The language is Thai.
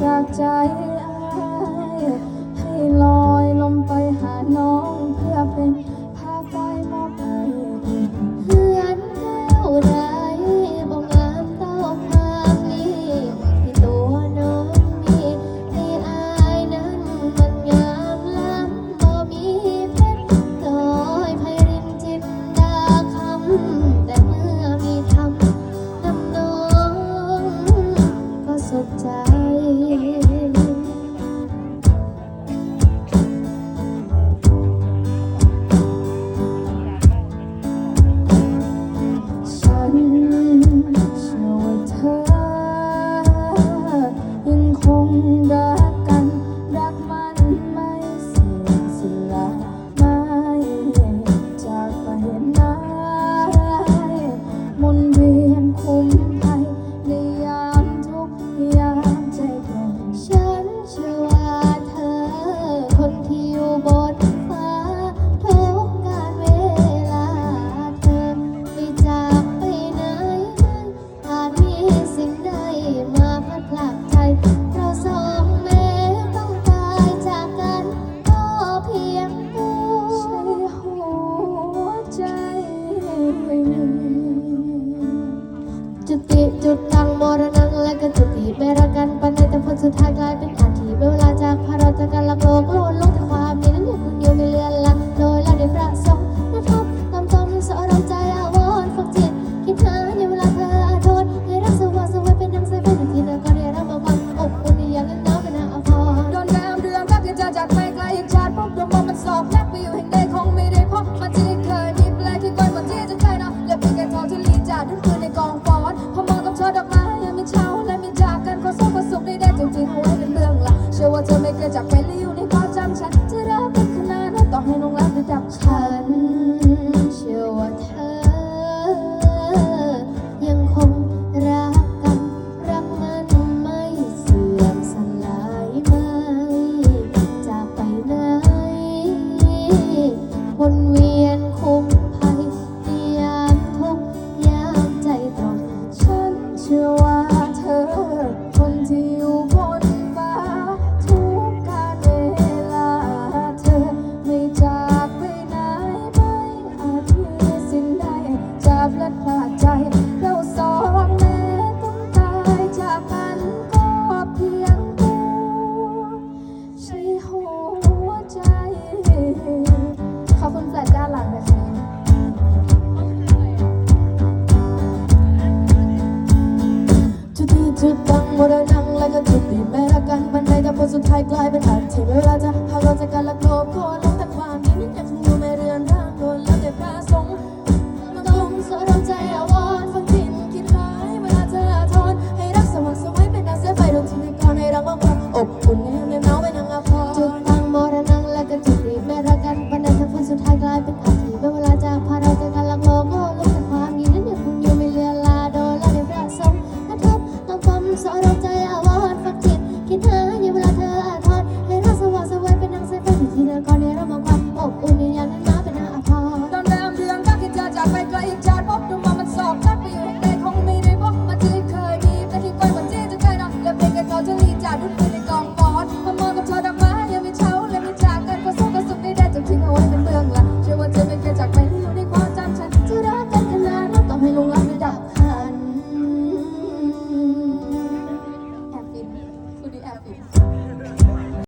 จากใจอ้าย พาเราจากกันลักโลกโลดลงแต่ความนี้นั้นยังคงอยู่ไม่เลือนลางโดยเราได้ประสงค์นะทบตามตอมสอนเราใจอาวรณ์ฝักจิต คิดหาในเวลาเธออาทนให้รักสว่างสวยเป็นดังสายเป็นที่นาก็ได้รับมาความอบอุ่นในยามนั้นหนาวเป็นอาภรณ์โดนแรมเรืองรักที่จะจากไปไกลอีกชาติพบดวงมองมันสอบแลกไปอยู่แห่งใดคงไม่ได้พบมาที่เคยมีแปลที่ก้อยมาที่จะใครนะและเป็นแค่ทองที่ลีจ่ากทุกคืน ชื่อว่าเธอไม่เคยจากไปและอยู่ในความจำฉัน จะรักกันขนาดนั้นต่อให้ลงรักระดับฉัน เชื่อว่าเธอ ยังคงรักกัน รักมันไม่เสื่อมสลายไม่จากไปไหนวนเวียนคุ้มภัยยามทุกข์ยามใจตรอกฉันเชื่อ คนเรานั่งและก็จุดตีไม่รักกันบันไดแต่ผลสุดท้ายกลายเป็นอันที่เวลาจะหาเราจะกันและโกรธคน